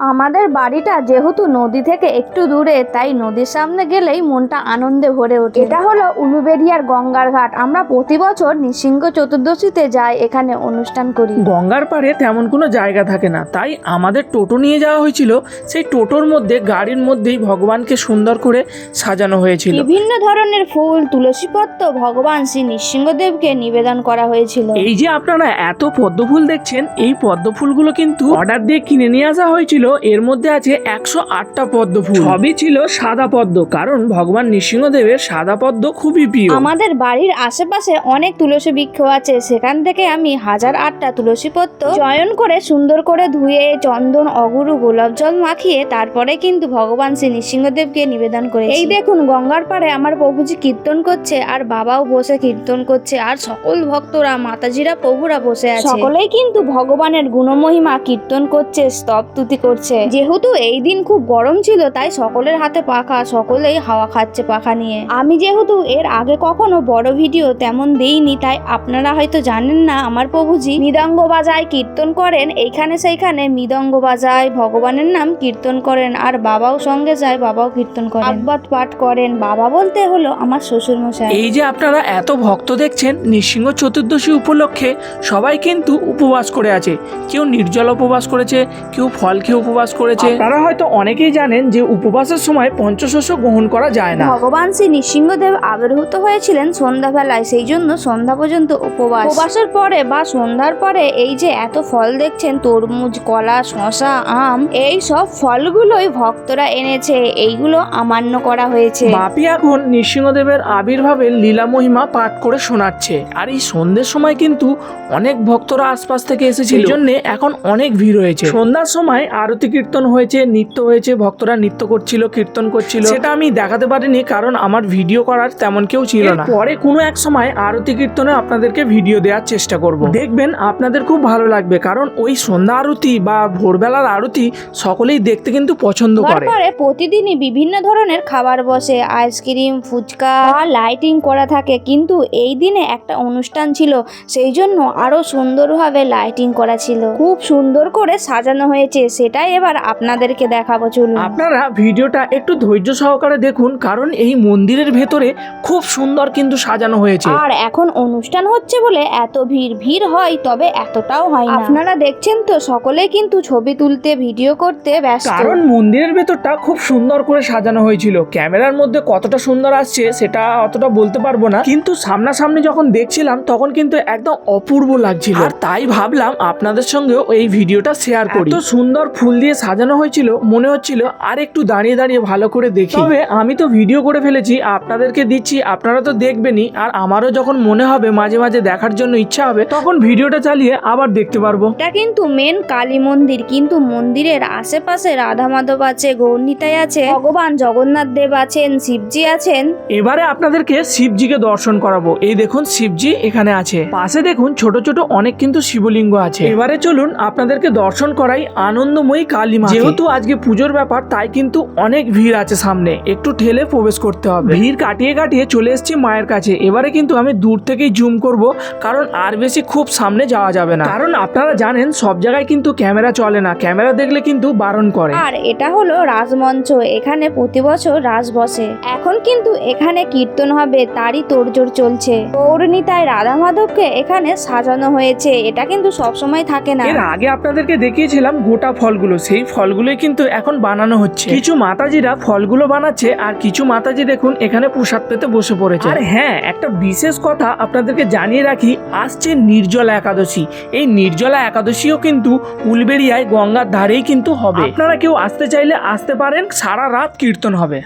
আমাদের বাড়িটা যেহেতু নদী থেকে একটু দূরে তাই নদীর সামনে গেলেই মনটা আনন্দে ভরে ওঠে। এটা হলো উলুবেরিয়ার গঙ্গার ঘাট। আমরা প্রতি বছর নৃসিংহ চতুর্দশীতে যাই এখানে অনুষ্ঠান করি। গঙ্গার পাড়ে তেমন কোনো জায়গা থাকে না তাই আমাদের টোটো নিয়ে যাওয়া হয়েছিল। সেই টোটোর মধ্যে গাড়ির মধ্যেই ভগবানকে সুন্দর করে সাজানো হয়েছিল। বিভিন্ন ধরনের ফুল তুলসীপত্র ভগবান শ্রী নৃসিংহদেবকে নিবেদন করা হয়েছিল। এই যে আপনারা এত পদ্ম ফুল দেখছেন এই পদ্ম ফুলগুলো কিন্তু অর্ডার দিয়ে কিনে নিয়ে আসা হয়েছিল। এর মধ্যে আছে একশো আটটা পদ্ম ফুল। সবই ছিল সাদা পদ্ম কারণ ভগবান নৃসিংহদেবের সাদা পদ্ম খুবই প্রিয়। আমাদের বাড়ির আশেপাশে অনেক তুলসী বৃক্ষ আছে সেখান থেকে আমি হাজার আটটা তুলসী পত্র চয়ন করে সুন্দর করে ধুয়ে চন্দন অগুরু গোলাপ জল মাখিয়ে তারপরে কিন্তু ভগবান শ্রী নৃসিংহদেবকে নিবেদন করে এই দেখুন গঙ্গার পাড়ে আমার প্রভুজি কীর্তন করছে আর বাবাও বসে কীর্তন করছে আর সকল ভক্তরা মাতাজিরা প্রভুরা বসে আছে। সকলেই কিন্তু ভগবানের গুণমহিমা কীর্তন করছে স্তব তুতি করছে। যেহেতু এই দিন খুব গরম ছিল, তাই সকলের হাতে পাখা, সকলেই হাওয়া খাচ্ছে পাখা নিয়ে। আমি যেহেতু এর আগে কখনো বড় ভিডিও তেমন দেইনি, তাই আপনারা হয়তো জানেন না, আমার প্রভুজি মৃদঙ্গ বাজায় কীর্তন করেন। এইখানে সেইখানে মৃদঙ্গ বাজায়, ভগবানের নাম কীর্তন করেন, আর বাবাও সঙ্গে যায়, বাবাও কীর্তন করেন। আব্বাত পাঠ করেন, বাবা বলতে হলো আমার শ্বশুর মশাই এই যে আপনারা এত ভক্ত দেখছেন, নৃসিংহ চতুর্দশী উপলক্ষে সবাই কিন্তু উপবাস করে আছে। কেউ নির্জল উপবাস করেছে, কেউ ফল খেয়ে উপবাস করেছে। তারা হয়তো অনেকেই জানেন যে উপবাসের সময় পঞ্চশস্য গ্রহণ করা যায় না। ভগবান শ্রী নৃসিংহদেব আবির্ভূত হয়েছিলেন সন্ধ্যাবেলায় সেই জন্য সন্ধ্যা পর্যন্ত উপবাস। উপবাসের পরে বা সন্ধ্যার পরে এই যে এত ফল দেখছেন তরমুজ কলা শশা আম এই সব ফলগুলোই ভক্তরা এনেছে। এইগুলো আমান্য করা হয়েছে। বাপি এখন নৃসিংহদেবের আবির্ভাবের লীলা মহিমা পাঠ করে শোনাচ্ছে। আর এই সন্ধ্যের সময় কিন্তু অনেক ভক্তরা আশপাশ থেকে এসেছিল। এই জন্য এখন অনেক ভিড় হয়েছে সন্ধ্যার সময় আরতি কীর্তন হয়েছে নৃত্য হয়েছে ভক্তরা নৃত্য করছিল কীর্তন করছিল। সেটা আমি দেখাতে পারিনি কারণ আমার ভিডিও করার তেমন কেউ ছিল না। পরে কোনো এক সময় আরতি কীর্তনে আপনাদেরকে ভিডিও দেওয়ার চেষ্টা করব। দেখবেন আপনাদের খুব ভালো লাগবে কারণ ওই সন্ধ্যা আরতি বা ভোরবেলার আরতি সকলেই দেখতে কিন্তু পছন্দ করে। তারপরে প্রতিদিনই বিভিন্ন ধরনের খাবার বসে আইসক্রিম ফুচকা আর লাইটিং করা থাকে। কিন্তু এই দিনে একটা অনুষ্ঠান ছিল সেই জন্য আরও সুন্দরভাবে লাইটিং করা ছিল। খুব সুন্দর করে সাজানো হয়েছে সেটাই এবার আপনাদেরকে দেখাবো চলুন। আপনারা ভিডিওটা একটু ধৈর্য সহকারে দেখুন কারণ এই মন্দিরের ভেতরে খুব সুন্দর কিন্তু সাজানো হয়েছে। আর এখন অনুষ্ঠান হচ্ছে বলে এত ভিড় ভিড় হয় তবে এতটাও হয় না। আপনারা দেখছেন তো সকলে কিন্তু ছবি তুলতে ভিডিও করতে ব্যস্ত। কারণ মন্দিরের ভেতরটা খুব সুন্দর করে সাজানো হয়েছিল। ক্যামেরার মধ্যে কতটা সুন্দর আসছে সেটা অতটা বলতে পারব না। কিন্তু সামনাসামনি যখন দেখছিলাম তখন কিন্তু একদম অপূর্ব লাগছিল। আর তাই ভাবলাম আপনাদের সঙ্গেও এই ভিডিওটা শেয়ার করি। তো সুন্দর ফুল দিয়ে সাজানো হয়েছিল মনে হচ্ছিল আর একটু দাঁড়িয়ে দাঁড়িয়ে ভালো করে দেখি। তবে আমি তো ভিডিও করে ফেলেছি আপনাদেরকে দিচ্ছি আপনারা তো দেখবেনই আর আমারও যখন মনে হবে মাঝে মাঝে দেখার জন্য ইচ্ছা হবে তখন ভিডিওটা চালিয়ে আবার দেখতে পারব। এটা কিন্তু মেন কালী মন্দির কিন্তু মন্দিরের আশেপাশে রাধা মাধব আছে গৌরনীতাই আছে ভগবান জগন্নাথ দেব আছেন শিবজি আছেন। এবারে আপনাদেরকে শিবজিকে দর্শন করাবো। এই দেখুন শিবজি এখানে আছে। পাশে দেখুন ছোট ছোট অনেক কিন্তু শিবলিঙ্গ আছে। এবারে চলুন আপনাদেরকে দর্শন করাই আনন্দময়ী কালী মা যেহেতু আজকে পুজোর ব্যাপার তাই কিন্তু অনেক ভিড় আছে সামনে। একটু ঠেলে প্রবেশ করতে হবে। ভিড় কাটিয়ে কাটিয়ে চলে এসেছি মায়ের কাছে। এবারে কিন্তু আমি দূর থেকেই জুম করব কারণ আর বেশি খুব সামনে যাওয়া যাবে না। কারণ আপনারা জানেন সব জায়গায় কিন্তু ক্যামেরা চলে না। ক্যামেরা দেখলে কিন্তু বারণ করে। আর এটা হলো রাজমঞ্চ। এখানে প্রতি বছর রাজ বসে। এখন কিন্তু এখানে কীর্তন হবে তারই তোড়জোড় চলছে। গৌরনীতায় রাধা মাধবকে এখানে সাজানো হয়েছে। এটা কিন্তু সবসময় থাকে না। এর আগে আপনাদেরকে দেখিয়েছিলাম গোটা ফলগুলো। সেই ফলগুলোই কিন্তু এখন বানানো হচ্ছে। কিছু মাতাজিরা ফলগুলো বানাচ্ছে আর কিছু মাতাজি দেখুন এখানে প্রসাদ পেতে বসে পড়েছে। আর হ্যাঁ একটা বিশেষ কথা আপনাদেরকে জানিয়ে রাখি আসছে নির্জলা একাদশী। এই নির্জলা একাদশীও কিন্তু উলবেড়িয়ায় গঙ্গার ধারেই কিন্তু হবে। আপনারা কেউ আসতে চাইলে আসতে পারেন সারা রাত কীর্তন হবে।